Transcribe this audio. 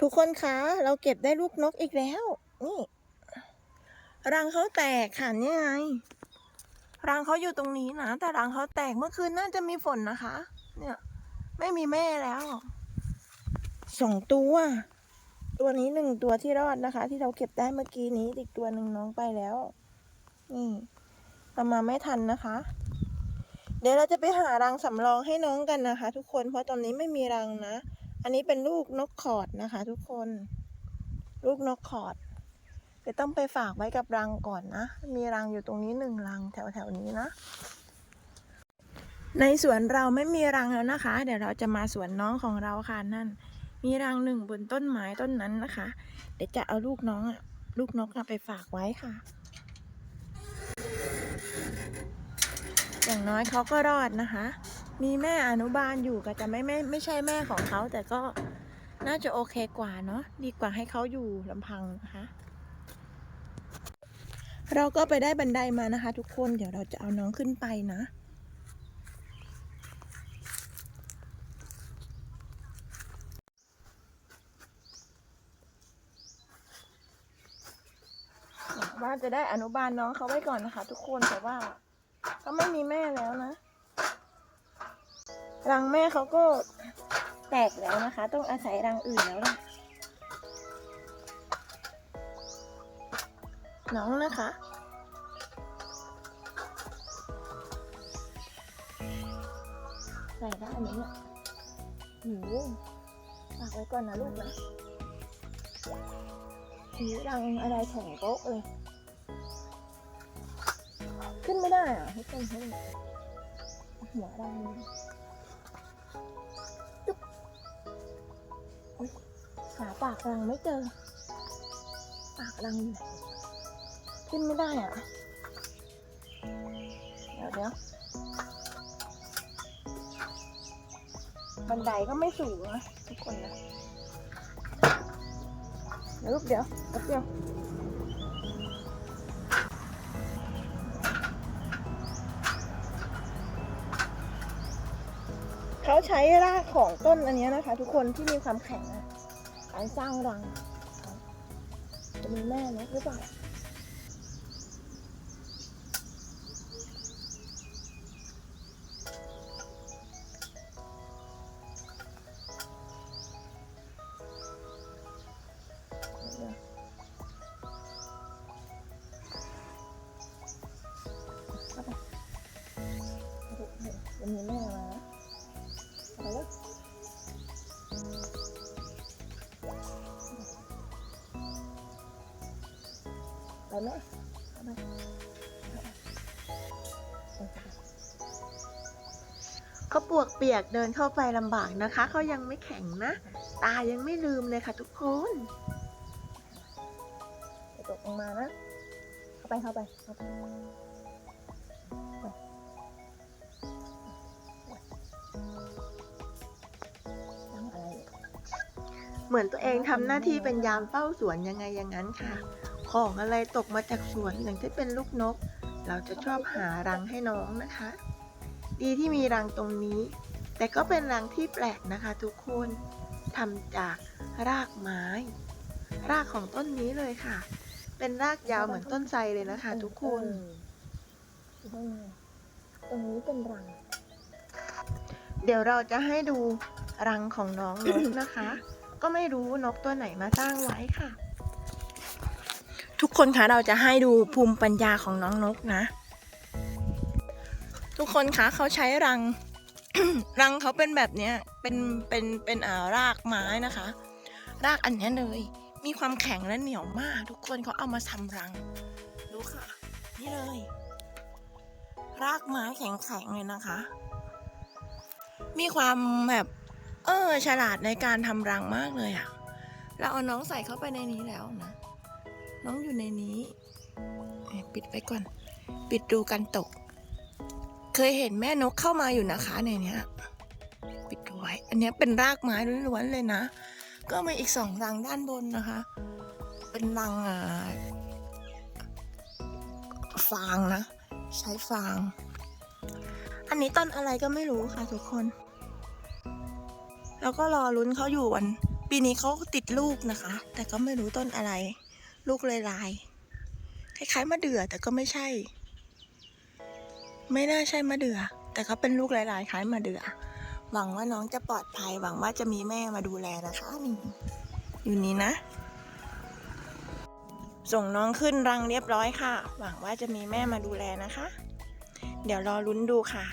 ทุกคนคะเราเก็บได้ลูกนกอีกแล้ว นี่ รังเขาแตกค่ะนี่ไง รังเขาอยู่ตรงนี้นะ แต่รังเขาแตกเมื่อคืนน่าจะมีฝนนะคะ เนี่ย ไม่มีแม่แล้วสองตัว ตัวนี้หนึ่งตัวที่รอดนะคะ ที่เราเก็บได้เมื่อกี้นี้อีกตัวหนึ่งน้องไปแล้ว นี่เรามาไม่ทันนะคะ เดี๋ยวเราจะไปหารังสำรองให้น้องกันนะคะ ทุกคนเพราะตอนนี้ไม่มีรังนะ อันนี้เป็นลูกนกขอดนะคะ ทุกคน ลูกนกขอดเดี๋ยวต้องไปฝากไว้กับรังก่อนนะ มีรังอยู่ตรงนี้หนึ่งรังแถวแถวๆนี้นะ ในสวนเราไม่มีรังแล้วนะคะ เดี๋ยวเราจะมาสวนน้องของเราค่ะนั่น มีรังหนึ่งบนต้นไม้ต้นนั้นนะคะ เดี๋ยวจะเอาลูกน้องอะลูกนกไปฝากไว้ค่ะ อย่างน้อยเขาก็รอดนะคะ มีแม่อนุบาลอยู่ก็จะไม่ไม่ไม่ใช่แม่ของเขา แต่ก็น่าจะโอเคกว่าเนาะดีกว่าให้เขาอยู่ลำพังนะคะเราก็ไปได้บันไดมานะคะ ทุกคนเดี๋ยวเราจะเอาน้องขึ้นไปนะว่าจะได้อนุบาลน้องเขาไว้ก่อนนะคะ ทุกคนแต่ว่าก็ไม่มีแม่แล้วนะ รังแม่เขาก็แตกแล้วนะคะ ต้องอาศัยรังอื่นแล้วล่ะน้องนะคะ ใส่ได้ไหมเนี่ยหูฝากไว้ก่อนนะลูกนะหูรังอะไรแข็งโต๊ะเลย ขึ้นไม่ได้อะให้เป็นให้หัวรัง หาปากรังไม่เจอ ปากรังอยู่ไหนขึ้นไม่ได้อะเดี๋ยวเดี๋ยวบันไดก็ไม่สูงนะทุกคนนะเดี๋ยวลูกเดี๋ยวแป๊บเดียวเขาใช้รากของต้นอันนี้นะคะ ทุกคนที่มีความแข็งอะ การสร้างรัง จะมีแม่นกหรือเปล่าเข้าไปเดี๋ยวมีแม่ ไปแม่เอาไปเขาปวกเปียกเดินเข้าไปลำบากนะคะ เขายังไม่แข็งนะ ตายังไม่ลืมเลยค่ะทุกคนจะตกลงมานะ เข้าไปเข้าไปเข้าไปทำอะไรเนี่ยเหมือนตัวเองทำหน้าที่เป็นยามเฝ้าสวนยังไงอย่างนั้นค่ะ ของอะไรตกมาจากสวนอย่างที่เป็นลูกนก เราจะชอบหารังให้น้องนะคะ ดีที่มีรังตรงนี้ แต่ก็เป็นรังที่แปลกนะคะทุกคนทำจากรากไม้ รากของต้นนี้เลยค่ะ เป็นรากยาวเหมือนต้นไทรเลยนะคะ ทุกคน ตรงนี้เป็นรัง เดี๋ยวเราจะให้ดูรังของน้องนกนะคะ ก็ไม่รู้นกตัวไหนมาสร้างไว้ค่ะ ทุกคนคะเราจะให้ดูภูมิปัญญาของน้องนกนะ ทุกคนคะเขาใช้รัง รังเขาเป็นแบบเนี้ยเป็นเป็นเป็นอ่ารากไม้นะคะ รากอันนี้เลย มีความแข็งและเหนียวมาก ทุกคนเขาเอามาทำรังดูค่ะ นี่เลย รากไม้แข็งๆเลยนะคะ มีความแบบเออฉลาดในการทำรังมากเลยอะเราเอาน้องใส่เข้าไปในนี้แล้วนะ น้องอยู่ในนี้ ปิดไว้ก่อน ปิดดูกันตก เคยเห็นแม่นกเข้ามาอยู่นะคะในเนี้ย ปิดไว้ อันนี้เป็นรากไม้ล้วนๆเลยนะ ก็มีอีกสองรังด้านบนนะคะ เป็นรังอ่าฟางนะ ใช้ฟาง อันนี้ต้นอะไรก็ไม่รู้ค่ะทุกคน แล้วก็รอลุ้นเขาอยู่วัน ปีนี้เขาติดลูกนะคะ แต่ก็ไม่รู้ต้นอะไร ลูกลายลายๆคล้ายๆมะเดื่อแต่ก็ไม่ใช่ ไม่น่าใช่มะเดื่อ แต่เขาเป็นลูกลายลายๆคล้ายมะเดื่อ หวังว่าน้องจะปลอดภัย หวังว่าจะมีแม่มาดูแลนะคะนี่อยู่นี่นะ ส่งน้องขึ้นรังเรียบร้อยค่ะ หวังว่าจะมีแม่มาดูแลนะคะ เดี๋ยวรอลุ้นดูค่ะ